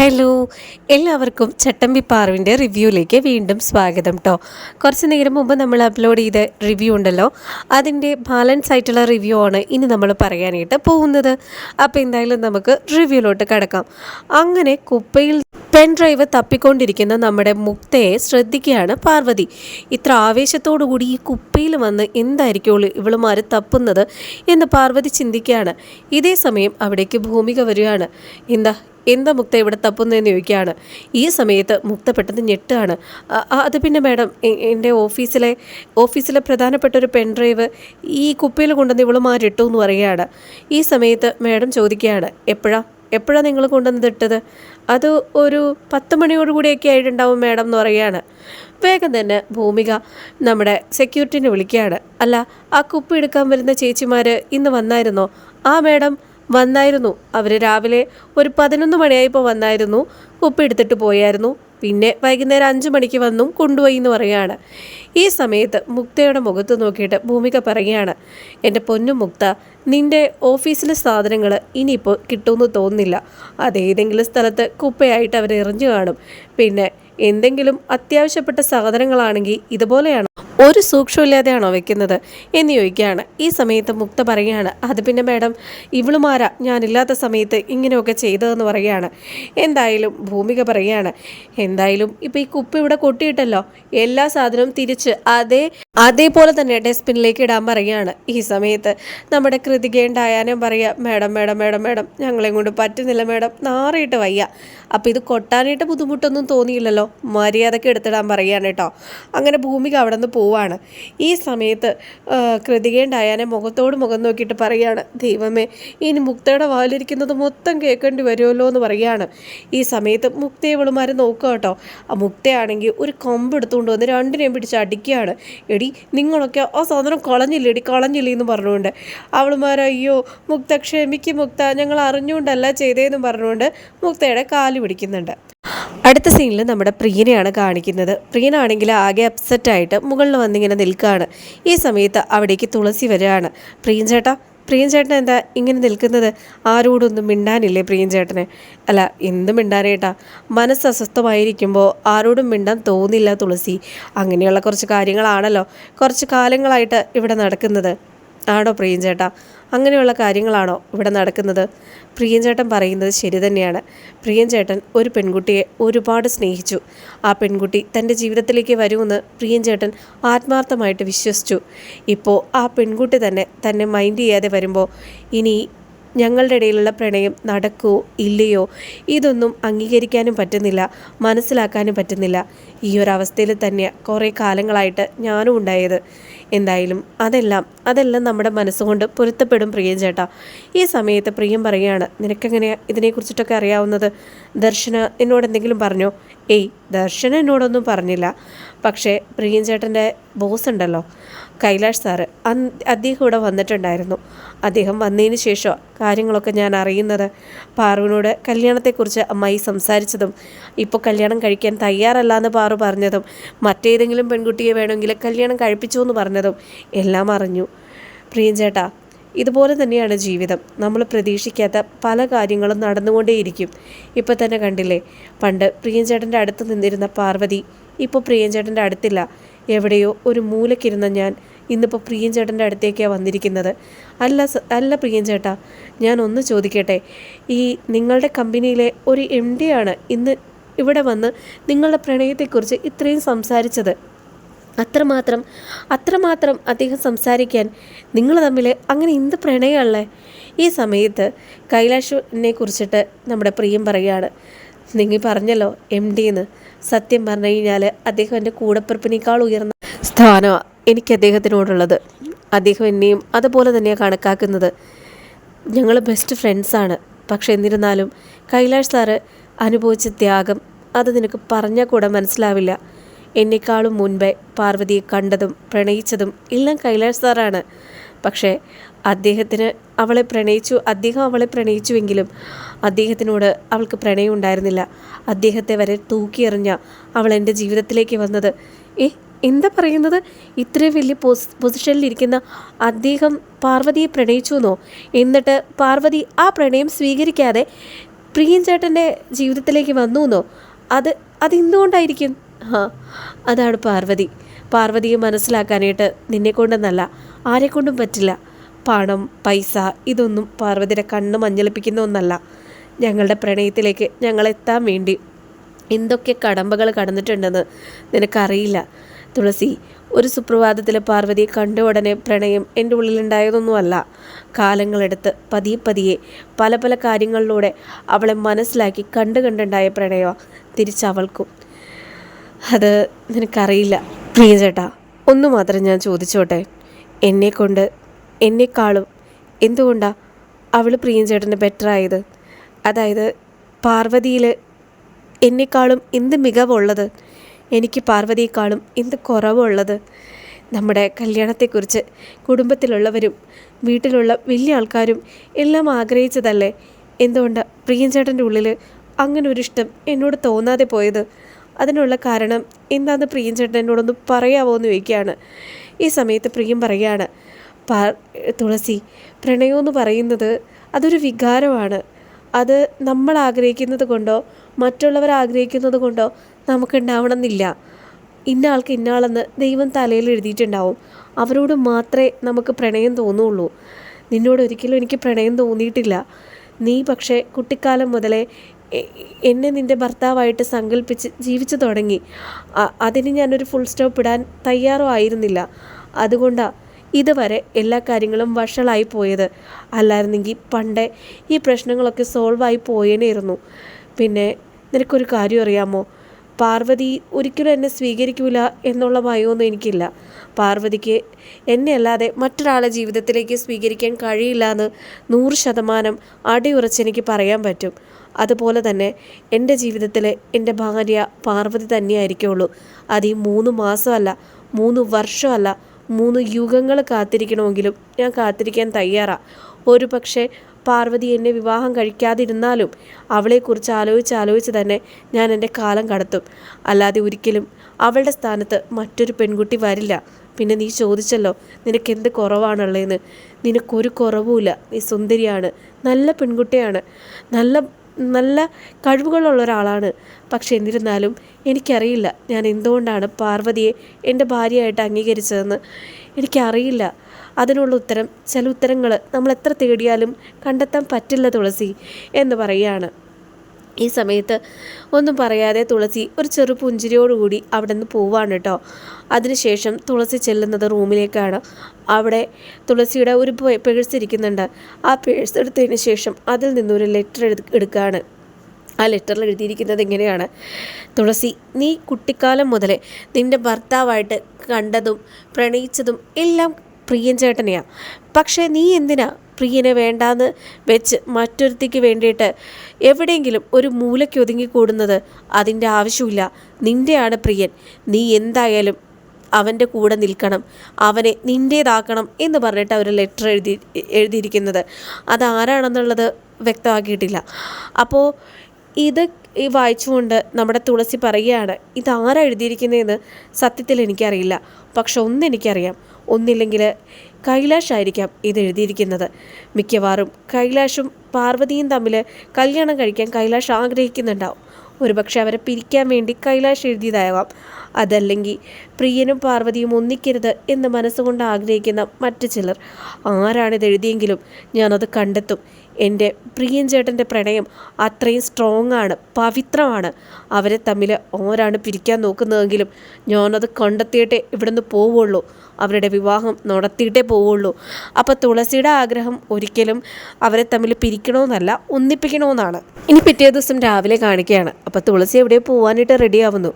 Hello എല്ലാവർക്കും ചട്ടമ്പി പാറുവിന്റെ റിവ്യൂയിലേക്ക് വീണ്ടും സ്വാഗതം കേട്ടോ കുറച്ച് നേരം മുമ്പ് നമ്മൾ അപ്ലോഡ് ചെയ്ത റിവ്യൂ ഉണ്ടല്ലോ അതിന്റെ ബാലൻസ് ആയിട്ടുള്ള റിവ്യൂ ആണ് ഇനി നമ്മൾ പറയാനായിട്ട് പോകുന്നത്. അപ്പോൾ എന്തായാലും നമുക്ക് റിവ്യൂലോട്ട് കിടക്കാം. അങ്ങനെ കുപ്പയിൽ പെൻ ഡ്രൈവ് തപ്പിക്കൊണ്ടിരിക്കുന്ന നമ്മുടെ മുക്തയെ ശ്രദ്ധിക്കുകയാണ് പാർവതി. ഇത്ര ആവേശത്തോടു കൂടി ഈ കുപ്പയിൽ വന്ന് എന്തായിരിക്കും ഇവളുമാർ തപ്പുന്നത് എന്ന് പാർവതി ചിന്തിക്കുകയാണ്. ഇതേ സമയം അവിടേക്ക് ഭൂമിക വരികയാണ്. എന്താ എന്താ മുക്ത ഇവിടെ തപ്പുന്നതെന്ന് ചോദിക്കുകയാണ്. ഈ സമയത്ത് മുക്ത പെട്ടെന്ന് ഞെട്ടാണ്. "അ- അ- അത് പിന്നെ മാഡം എന്റെ ഓഫീസിലെ ഓഫീസിലെ പ്രധാനപ്പെട്ട ഒരു പെൻ ഡ്രൈവ് ഈ കുപ്പിയിൽ കൊണ്ടുവന്ന് ഇവൾ മാറിട്ടു എന്ന് പറയുകയാണ്. ഈ സമയത്ത് മാഡം ചോദിക്കുകയാണ് എപ്പോഴാ എപ്പോഴാണ് നിങ്ങൾ കൊണ്ടുവന്നത് ഇട്ടത്? അത് ഒരു പത്ത് മണിയോടുകൂടിയൊക്കെ ആയിട്ടുണ്ടാവും മാഡം എന്ന് പറയുകയാണ്. വേഗം തന്നെ ഭൂമിക നമ്മുടെ സെക്യൂരിറ്റിനെ വിളിക്കുകയാണ്. അല്ല ആ കുപ്പി എടുക്കാൻ വരുന്ന ചേച്ചിമാർ ഇന്ന് വന്നായിരുന്നോ? ആ മാഡം വന്നായിരുന്നു. അവർ രാവിലെ ഒരു പതിനൊന്ന് മണിയായപ്പോൾ വന്നായിരുന്നു. കുപ്പി എടുത്തിട്ട് പോയായിരുന്നു. പിന്നെ വൈകുന്നേരം അഞ്ച് മണിക്ക് വന്നും കൊണ്ടുപോയി എന്ന് പറയുകയാണ്. ഈ സമയത്ത് മുക്തയുടെ മുഖത്ത് നോക്കിയിട്ട് ഭൂമിക പറയുകയാണ് എന്റെ പൊന്നു മുക്ത നിന്റെ ഓഫീസിലെ സാധനങ്ങൾ ഇനിയിപ്പോൾ കിട്ടുമെന്ന് തോന്നുന്നില്ല. അതേതെങ്കിലും സ്ഥലത്ത് കുപ്പയായിട്ട് അവർ എറിഞ്ഞു കാണും. പിന്നെ എന്തെങ്കിലും അത്യാവശ്യപ്പെട്ട സാധനങ്ങളാണെങ്കിൽ ഇതുപോലെയാണ്? ഒരു സൂക്ഷ്മമില്ലാതെയാണോ വെക്കുന്നത്? എന്ന് ചോദിക്കുകയാണ്. ഈ സമയത്ത് മുക്ത പറയുകയാണ് അത് പിന്നെ മാഡം ഇവളുമാരാ ഞാനില്ലാത്ത സമയത്ത് ഇങ്ങനെയൊക്കെ ചെയ്തതെന്ന് പറയുകയാണ്. എന്തായാലും ഭൂമിക പറയുകയാണ് എന്തായാലും ഇപ്പോൾ ഈ കുപ്പി ഇവിടെ കൊട്ടിയിട്ടല്ലോ. എല്ലാ സാധനവും തിരിച്ച് അതേ അതേപോലെ തന്നെ ഡസ്റ്റ്ബിന്നിലേക്ക് ഇടാൻ പറയുകയാണ്. ഈ സമയത്ത് നമ്മുടെ കൃതികയും പറയുക മേഡം മേഡം മേഡം മേഡം ഞങ്ങളെ കൊണ്ട് പറ്റുന്നില്ല മേഡം നാറിയിട്ട് വയ്യ. അപ്പോൾ ഇത് കൊട്ടാനായിട്ട് ബുദ്ധിമുട്ടൊന്നും തോന്നിയില്ലല്ലോ? മര്യാദയ്ക്ക് എടുത്തിടാൻ പറയുകയാണ് കേട്ടോ. അങ്ങനെ ഭൂമിക അവിടെ നിന്ന് പോവാണ്. ഈ സമയത്ത് കൃതികയും മുഖത്തോട് മുഖം നോക്കിയിട്ട് പറയുകയാണ് ദൈവമേ ഇനി മുക്തയുടെ വാലിരിക്കുന്നത് മൊത്തം കേൾക്കേണ്ടി വരുമല്ലോ എന്ന് പറയുകയാണ്. ഈ സമയത്ത് മുക്തയെ ഇവളുമാർ നോക്കുക കേട്ടോ. ആ മുക്തയാണെങ്കിൽ ഒരു കൊമ്പ് എടുത്തുകൊണ്ട് വന്ന് രണ്ടിനെയും പിടിച്ച് അടിക്കുകയാണ്. എടി നിങ്ങളൊക്കെ ആ സാധനം കളഞ്ഞില്ലേടി കളഞ്ഞില്ലേ എന്ന് പറഞ്ഞുകൊണ്ട് അവളുമാർ അയ്യോ മുക്ത ക്ഷമിക്ക് മുക്ത ഞങ്ങൾ അറിഞ്ഞുകൊണ്ടല്ല ചെയ്തതെന്ന് പറഞ്ഞുകൊണ്ട് മുക്തയുടെ കാൽ പിടിക്കുന്നുണ്ട്. അടുത്ത സീനിൽ നമ്മുടെ പ്രിയനെയാണ് കാണിക്കുന്നത്. പ്രിയനാണെങ്കിൽ ആകെ അപ്സെറ്റായിട്ട് മുകളിൽ വന്നിങ്ങനെ നിൽക്കുകയാണ് ഈ സമയത്ത് അവിടേക്ക് തുളസി വരികയാണ്. പ്രിയൻ ചേട്ടാ പ്രിയൻ ചേട്ടൻ എന്താ ഇങ്ങനെ നിൽക്കുന്നത്? ആരോടൊന്നും മിണ്ടാനില്ലേ പ്രിയൻ അല്ല എന്ത് മിണ്ടാനേട്ടാ? മനസ്സ് അസ്വസ്ഥമായിരിക്കുമ്പോൾ ആരോടും മിണ്ടാൻ തോന്നില്ല തുളസി. അങ്ങനെയുള്ള കുറച്ച് കാര്യങ്ങളാണല്ലോ കുറച്ച് കാലങ്ങളായിട്ട് ഇവിടെ നടക്കുന്നത്. ആണോ പ്രിയൻ ചേട്ടാ അങ്ങനെയുള്ള കാര്യങ്ങളാണോ ഇവിടെ നടക്കുന്നത്? പ്രിയൻ ചേട്ടൻ പറയുന്നത് ശരി തന്നെയാണ്. പ്രിയൻ ചേട്ടൻ ഒരു പെൺകുട്ടിയെ ഒരുപാട് സ്നേഹിച്ചു. ആ പെൺകുട്ടി തന്റെ ജീവിതത്തിലേക്ക് വരുമെന്ന് പ്രിയൻ ചേട്ടൻ ആത്മാർത്ഥമായിട്ട് വിശ്വസിച്ചു. ഇപ്പോൾ ആ പെൺകുട്ടി തന്നെ തന്നെ മൈൻഡ് ചെയ്യാതെ വരുമ്പോൾ ഇനി ഞങ്ങളുടെ ഇടയിലുള്ള പ്രണയം നടക്കുമോ ഇല്ലയോ? ഇതൊന്നും അംഗീകരിക്കാനും പറ്റുന്നില്ല മനസ്സിലാക്കാനും പറ്റുന്നില്ല. ഈ ഒരു അവസ്ഥയിൽ തന്നെ കുറേ കാലങ്ങളായിട്ട് ഞാനും ഉണ്ടായത്. എന്തായാലും അതെല്ലാം അതെല്ലാം നമ്മുടെ മനസ്സുകൊണ്ട് പൊരുത്തപ്പെടും പ്രിയൻ ചേട്ടാ. ഈ സമയത്ത് പ്രിയം പറയുകയാണ് നിനക്കെങ്ങനെ ഇതിനെക്കുറിച്ചിട്ടൊക്കെ അറിയാവുന്നത്? ദർശന എന്നോട് എന്തെങ്കിലും പറഞ്ഞോ? ഏയ് ദർശന എന്നോടൊന്നും പറഞ്ഞില്ല. പക്ഷേ പ്രിയൻ ചേട്ടന്റെ ബോസ് ഉണ്ടല്ലോ കൈലാഷ് സാറ്. അദ്ദേഹം ഇവിടെ വന്നിട്ടുണ്ടായിരുന്നു. അദ്ദേഹം വന്നതിന് ശേഷം കാര്യങ്ങളൊക്കെ ഞാൻ അറിയുന്നത്? പാറുവിനോട് കല്യാണത്തെക്കുറിച്ച് അമ്മായി സംസാരിച്ചതും ഇപ്പോൾ കല്യാണം കഴിക്കാൻ തയ്യാറല്ല എന്ന് പാറു പറഞ്ഞതും മറ്റേതെങ്കിലും പെൺകുട്ടിയെ വേണമെങ്കിൽ കല്യാണം കഴിപ്പിച്ചു എന്ന് പറഞ്ഞതും എല്ലാം അറിഞ്ഞു. പ്രിയൻ ചേട്ടാ ഇതുപോലെ തന്നെയാണ് ജീവിതം. നമ്മൾ പ്രതീക്ഷിക്കാത്ത പല കാര്യങ്ങളും നടന്നുകൊണ്ടേയിരിക്കും. ഇപ്പം തന്നെ കണ്ടില്ലേ പണ്ട് പ്രിയൻചേട്ടന്റെ അടുത്ത് നിന്നിരുന്ന പാർവതി ഇപ്പോൾ പ്രിയഞ്ചേട്ടന്റെ അടുത്തില്ല. എവിടെയോ ഒരു മൂലക്കിരുന്ന ഞാൻ ഇന്നിപ്പോൾ പ്രിയഞ്ചേട്ടന്റെ അടുത്തേക്കാണ് വന്നിരിക്കുന്നത്. അല്ല അല്ല പ്രിയഞ്ചേട്ടാ ഞാൻ ഒന്ന് ചോദിക്കട്ടെ. ഈ നിങ്ങളുടെ കമ്പനിയിലെ ഒരു എം ആണ് ഇന്ന് ഇവിടെ വന്ന് നിങ്ങളുടെ പ്രണയത്തെക്കുറിച്ച് ഇത്രയും സംസാരിച്ചത്. അത്രമാത്രം അത്രമാത്രം അദ്ദേഹം സംസാരിക്കാൻ നിങ്ങൾ തമ്മിൽ അങ്ങനെ എന്ത് പ്രണയമല്ലേ ഈ സമയത്ത് കൈലാഷിനെ കുറിച്ചിട്ട് നമ്മുടെ പ്രിയം പറയുകയാണ്. നിങ്ങൾ പറഞ്ഞല്ലോ എം ഡി എന്ന് സത്യം പറഞ്ഞു കഴിഞ്ഞാൽ അദ്ദേഹം എന്റെ കൂടപ്പിറപ്പിനേക്കാൾ ഉയർന്ന സ്ഥാനമാണ് എനിക്ക് അദ്ദേഹത്തിനോടുള്ളത്. അദ്ദേഹം എന്നെയും അതുപോലെ തന്നെയാണ് കണക്കാക്കുന്നത്. ഞങ്ങൾ ബെസ്റ്റ് ഫ്രണ്ട്സാണ് പക്ഷേ എന്നിരുന്നാലും കൈലാഷ് സാറ് അനുഭവിച്ച ത്യാഗം അത് നിനക്ക് പറഞ്ഞാൽ കൂടെ മനസ്സിലാവില്ല. എന്നെക്കാളും മുൻപേ പാർവതിയെ കണ്ടതും പ്രണയിച്ചതും എല്ലാം കൈലാഷ് സാറാണ് പക്ഷേ അദ്ദേഹത്തിന് അവളെ പ്രണയിച്ചു അദ്ദേഹം അവളെ പ്രണയിച്ചുവെങ്കിലും അദ്ദേഹത്തിനോട് അവൾക്ക് പ്രണയം ഉണ്ടായിരുന്നില്ല അദ്ദേഹത്തെ വരെ തൂക്കിയെറിഞ്ഞ അവൾ എന്റെ ജീവിതത്തിലേക്ക് വന്നത്. ഏ എന്താ പറയുന്നത്? ഇത്രയും വലിയ പൊസ് പൊസിഷനിലിരിക്കുന്ന അദ്ദേഹം പാർവതിയെ പ്രണയിച്ചു എന്നോ എന്നിട്ട് പാർവതി ആ പ്രണയം സ്വീകരിക്കാതെ പ്രിയൻ ചേട്ടന്റെ ജീവിതത്തിലേക്ക് വന്നു എന്നോ അത് അതെന്തുകൊണ്ടായിരിക്കും? ആ അതാണ് പാർവതി. പാർവതിയെ മനസ്സിലാക്കാനായിട്ട് നിന്നെ ആരെക്കൊണ്ടും ആരെ പറ്റില്ല. പണം പൈസ ഇതൊന്നും പാർവതിയുടെ കണ്ണ് മഞ്ഞളിപ്പിക്കുന്ന ഒന്നല്ല. ഞങ്ങളുടെ പ്രണയത്തിലേക്ക് ഞങ്ങളെത്താൻ വേണ്ടി. എന്തൊക്കെ കടമ്പകൾ കടന്നിട്ടുണ്ടെന്ന് നിനക്കറിയില്ല. തുളസി ഒരു സുപ്രഭാതത്തിൽ പാർവതിയെ കണ്ട ഉടനെ പ്രണയം എന്റെ ഉള്ളിലുണ്ടായതൊന്നുമല്ല. കാലങ്ങളെടുത്ത് പതിയെ പതിയെ പല പല കാര്യങ്ങളിലൂടെ അവളെ മനസ്സിലാക്കി കണ്ടു കണ്ടുണ്ടായ പ്രണയമാണ് തിരിച്ചവൾക്കും അത് നിനക്കറിയില്ല. പ്രിയ ചേട്ടാ ഒന്ന് മാത്രം ഞാൻ ചോദിച്ചോട്ടെ? എന്നെക്കൊണ്ട് എന്നെക്കാളും എന്തുകൊണ്ടാണ് അവൾ പ്രിയൻ ചേട്ടന് ബെറ്റർ ആയത്? അതായത് പാർവതിയിൽ എന്നെക്കാളും എന്ത് മികവുള്ളത്? എനിക്ക് പാർവതിയെക്കാളും എന്ത് കുറവുള്ളത്? നമ്മുടെ കല്യാണത്തെക്കുറിച്ച് കുടുംബത്തിലുള്ളവരും വീട്ടിലുള്ള വലിയ ആൾക്കാരും എല്ലാം ആഗ്രഹിച്ചതല്ലേ? എന്തുകൊണ്ട് പ്രിയൻ ചേട്ടന്റെ ഉള്ളിൽ അങ്ങനെ ഒരു ഇഷ്ടം എന്നോട് തോന്നാതെ പോയത്? അതിനുള്ള കാരണം എന്താണെന്ന് പ്രിയൻ ചേട്ടൻ എന്നോടൊന്ന് പറയാവോ എന്ന് ചോദിക്കുകയാണ്. ഈ സമയത്ത് പ്രിയം പറയുകയാണ് തുളസി പ്രണയമെന്ന് പറയുന്നത് അതൊരു വികാരമാണ്. അത് നമ്മൾ ആഗ്രഹിക്കുന്നത് കൊണ്ടോ മറ്റുള്ളവർ ആഗ്രഹിക്കുന്നത് കൊണ്ടോ നമുക്കുണ്ടാവണമെന്നില്ല. ഇന്ന ആൾക്ക് ഇന്നാളെന്ന് ദൈവം തലയിൽ എഴുതിയിട്ടുണ്ടാവും. അവരോട് മാത്രമേ നമുക്ക് പ്രണയം തോന്നുള്ളൂ. നിന്നോട് ഒരിക്കലും എനിക്ക് പ്രണയം തോന്നിയിട്ടില്ല. നീ പക്ഷേ കുട്ടിക്കാലം മുതലേ എന്നെ നിന്റെ ഭർത്താവായിട്ട് സങ്കല്പിച്ച് ജീവിച്ചു തുടങ്ങി. അതിന് ഞാനൊരു ഫുൾ സ്റ്റോപ്പ് ഇടാൻ തയ്യാറോ ആയിരുന്നില്ല. അതുകൊണ്ടാണ് ഇതുവരെ എല്ലാ കാര്യങ്ങളും വഷളായി പോയത്. അല്ലായിരുന്നെങ്കിൽ പണ്ടേ ഈ പ്രശ്നങ്ങളൊക്കെ സോൾവായി പോയേനേയിരുന്നു. പിന്നെ നിനക്കൊരു കാര്യം അറിയാമോ? പാർവതി ഒരിക്കലും എന്നെ സ്വീകരിക്കില്ല എന്നുള്ള ഭയമൊന്നും എനിക്കില്ല. പാർവതിക്ക് എന്നെ അല്ലാതെ മറ്റൊരാളെ ജീവിതത്തിലേക്ക് സ്വീകരിക്കാൻ കഴിയില്ല എന്ന് നൂറ് ശതമാനം അടിയുറച്ച് എനിക്ക് പറയാൻ പറ്റും. അതുപോലെ തന്നെ എന്റെ ജീവിതത്തിലെ എന്റെ ഭാര്യ പാർവതി തന്നെയായിരിക്കുള്ളൂ. അത് ഈ മൂന്ന് മാസമല്ല മൂന്ന് വർഷമല്ല മൂന്ന് യുഗങ്ങൾ കാത്തിരിക്കണമെങ്കിലും ഞാൻ കാത്തിരിക്കാൻ തയ്യാറാണ് ഒരു പക്ഷേ പാർവതി എന്നെ വിവാഹം കഴിക്കാതിരുന്നാലും അവളെക്കുറിച്ച് ആലോചിച്ച് ആലോചിച്ച് തന്നെ ഞാൻ എന്റെ കാലം കടത്തും. അല്ലാതെ ഒരിക്കലും അവളുടെ സ്ഥാനത്ത് മറ്റൊരു പെൺകുട്ടി വരില്ല. പിന്നെ നീ ചോദിച്ചല്ലോ നിനക്ക് എന്ത് കുറവാണുള്ളതെന്ന്? നിനക്കൊരു കുറവുമില്ല. നീ സുന്ദരിയാണ് നല്ല പെൺകുട്ടിയാണ് നല്ല നല്ല കഴിവുകളുള്ള ഒരാളാണ്. പക്ഷെ എന്നിരുന്നാലും എനിക്കറിയില്ല ഞാൻ എന്തുകൊണ്ടാണ് പാർവതിയെ എന്റെ ഭാര്യയായിട്ട് അംഗീകരിച്ചതെന്ന് എനിക്കറിയില്ല. അതിനുള്ള ഉത്തരം ചില ഉത്തരങ്ങൾ നമ്മൾ എത്ര തേടിയാലും കണ്ടെത്താൻ പറ്റില്ല തുളസി എന്ന് പറയുകയാണ്. ഈ സമയത്ത് ഒന്നും പറയാതെ തുളസി ഒരു ചെറു പുഞ്ചിരിയോടുകൂടി അവിടെ നിന്ന് പോവാണ് കേട്ടോ. അതിനുശേഷം തുളസി ചെല്ലുന്നത് റൂമിലേക്കാണ്. അവിടെ തുളസിയുടെ ഒരു പേഴ്സ് ഇരിക്കുന്നുണ്ട്. ആ പേഴ്സ് എടുത്തതിന് ശേഷം അതിൽ നിന്നൊരു ലെറ്റർ എടുക്കുകയാണ് ആ ലെറ്ററിൽ എഴുതിയിരിക്കുന്നത് എങ്ങനെയാണ് തുളസി നീ കുട്ടിക്കാലം മുതലേ നിന്റെ ഭർത്താവായിട്ട് കണ്ടതും പ്രണയിച്ചതും എല്ലാം പ്രിയൻ ചേട്ടനെയാണ് പക്ഷേ നീ എന്തിനാ പ്രിയനെ വേണ്ടാന്ന് വെച്ച് മറ്റൊരുത്തിക്ക് വേണ്ടിയിട്ട് എവിടെയെങ്കിലും ഒരു മൂലയ്ക്ക് ഒതുങ്ങിക്കൂടുന്നത് അതിന്റെ ആവശ്യമില്ല. നിന്റെയാണ് പ്രിയൻ. നീ എന്തായാലും അവന്റെ കൂടെ നിൽക്കണം. അവനെ നിന്റേതാക്കണം എന്ന് പറഞ്ഞിട്ട് അവർ ലെറ്റർ എഴുതി എഴുതിയിരിക്കുന്നത്. അതാരാണെന്നുള്ളത് വ്യക്തമാക്കിയിട്ടില്ല. അപ്പോൾ ഇത് ഈ വായിച്ചുകൊണ്ട് നമ്മുടെ തുളസി പറയുകയാണ് ഇതാരാ എഴുതിയിരിക്കുന്നതെന്ന് സത്യത്തിൽ എനിക്കറിയില്ല. പക്ഷെ ഒന്നെനിക്കറിയാം. ഒന്നില്ലെങ്കിൽ കൈലാഷ് ആയിരിക്കാം ഇതെഴുതിയിരിക്കുന്നത്. മിക്കവാറും കൈലാഷും പാർവതിയും തമ്മിൽ കല്യാണം കഴിക്കാൻ കൈലാഷ് ആഗ്രഹിക്കുന്നുണ്ടാവും. ഒരുപക്ഷെ അവരെ പിരിക്കാൻ വേണ്ടി കൈലാഷ് എഴുതിയതാവാം അതല്ലെങ്കിൽ പ്രിയനും പാർവതിയും ഒന്നിക്കരുത് എന്ന് മനസ്സുകൊണ്ട് ആഗ്രഹിക്കുന്ന മറ്റു ചിലർ. ആരാണിത് എഴുതിയെങ്കിലും ഞാനത് കണ്ടെത്തും. എന്റെ പ്രിയൻ ചേട്ടന്റെ പ്രണയം അത്രയും സ്ട്രോങ് ആണ് പവിത്രമാണ്. അവരെ തമ്മിൽ ഓരാണ് പിരിക്കാൻ നോക്കുന്നതെങ്കിലും ഞാനത് കണ്ടെത്തിയിട്ടേ ഇവിടുന്ന് പോവുള്ളൂ. അവരുടെ വിവാഹം നടത്തിയിട്ടേ പോവുള്ളൂ. അപ്പോൾ തുളസിയുടെ ആഗ്രഹം ഒരിക്കലും അവരെ തമ്മിൽ പിരിക്കണമെന്നല്ല ഒന്നിപ്പിക്കണമെന്നാണ്. ഇനി പിറ്റേ ദിവസം രാവിലെ കാണിക്കുകയാണ്. അപ്പോൾ തുളസി എവിടെ പോകാനായിട്ട് റെഡിയാവുന്നു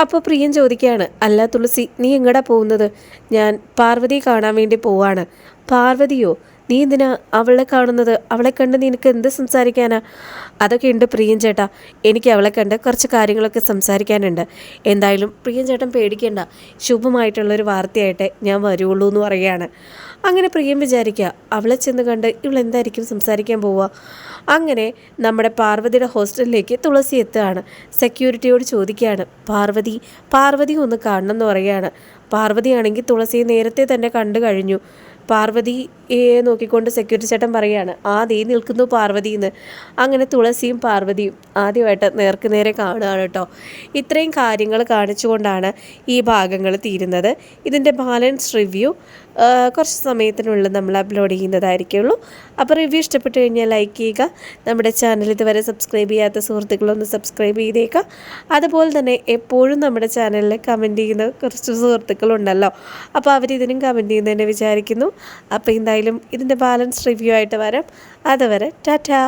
അപ്പോൾ പ്രിയൻ ചോദിക്കുകയാണ്. അല്ല തുളസി നീ എങ്ങടാ പോകുന്നത്? ഞാൻ പാർവതിയെ കാണാൻ വേണ്ടി പോവാണ്. പാർവതിയോ? നീ എന്തിനാ അവളെ കാണുന്നത്? അവളെ കണ്ട് നിനക്ക് എന്ത് സംസാരിക്കാനാ? അതൊക്കെ ഉണ്ട് പ്രിയൻ ചേട്ടാ. എനിക്ക് അവളെ കണ്ട് കുറച്ച് കാര്യങ്ങളൊക്കെ സംസാരിക്കാനുണ്ട്. എന്തായാലും പ്രിയൻ ചേട്ടൻ പേടിക്കേണ്ട. ശുഭമായിട്ടുള്ളൊരു വാർത്തയായിട്ട് ഞാൻ വരുള്ളൂ എന്ന് പറയുകയാണ്. അങ്ങനെ പ്രിയം വിചാരിക്കുക അവളെ ചെന്ന് കണ്ട് ഇവളെന്തായിരിക്കും സംസാരിക്കാൻ പോവുക? അങ്ങനെ നമ്മുടെ പാർവതിയുടെ ഹോസ്റ്റലിലേക്ക് തുളസി എത്തുകയാണ്. സെക്യൂരിറ്റിയോട് ചോദിക്കുകയാണ് പാർവതി പാർവതി ഒന്ന് കാണണം എന്ന് പറയുകയാണ്. പാർവതിയാണെങ്കിൽ തുളസിയെ നേരത്തെ തന്നെ കണ്ടു കഴിഞ്ഞു. പാർവതിയെ നോക്കിക്കൊണ്ട് സെക്യൂരിറ്റി ചേട്ടൻ പറയുകയാണ് ആ ദേ നിൽക്കുന്നു പാർവതി എന്ന് അങ്ങനെ തുളസിയും പാർവതിയും ആദ്യമായിട്ട് നേർക്ക് നേരെ കാണുകയാണ് കേട്ടോ. ഇത്രയും കാര്യങ്ങൾ കാണിച്ചുകൊണ്ടാണ് ഈ ഭാഗങ്ങൾ തീരുന്നത്. ഇതിന്റെ ബാലൻസ് റിവ്യൂ കുറച്ച് സമയത്തിനുള്ളിൽ നമ്മൾ അപ്ലോഡ് ചെയ്യുന്നതായിരിക്കുള്ളൂ. അപ്പോൾ റിവ്യൂ ഇഷ്ടപ്പെട്ടു കഴിഞ്ഞാൽ ലൈക്ക് ചെയ്യുക. നമ്മുടെ ചാനൽ ഇതുവരെ സബ്സ്ക്രൈബ് ചെയ്യാത്ത സുഹൃത്തുക്കളൊന്ന് സബ്സ്ക്രൈബ് ചെയ്തേക്കുക. അതുപോലെ തന്നെ എപ്പോഴും നമ്മുടെ ചാനലിൽ കമന്റ് ചെയ്യുന്ന കുറച്ച് സുഹൃത്തുക്കളുണ്ടല്ലോ. അപ്പോൾ അവരിതിനും കമന്റ് ചെയ്യുന്നതിനെ വിചാരിക്കുന്നു. അപ്പോൾ എന്തായാലും ഇതിന്റെ ബാലൻസ് റിവ്യൂ ആയിട്ട് വരാം. അതുവരെ ടാറ്റാ.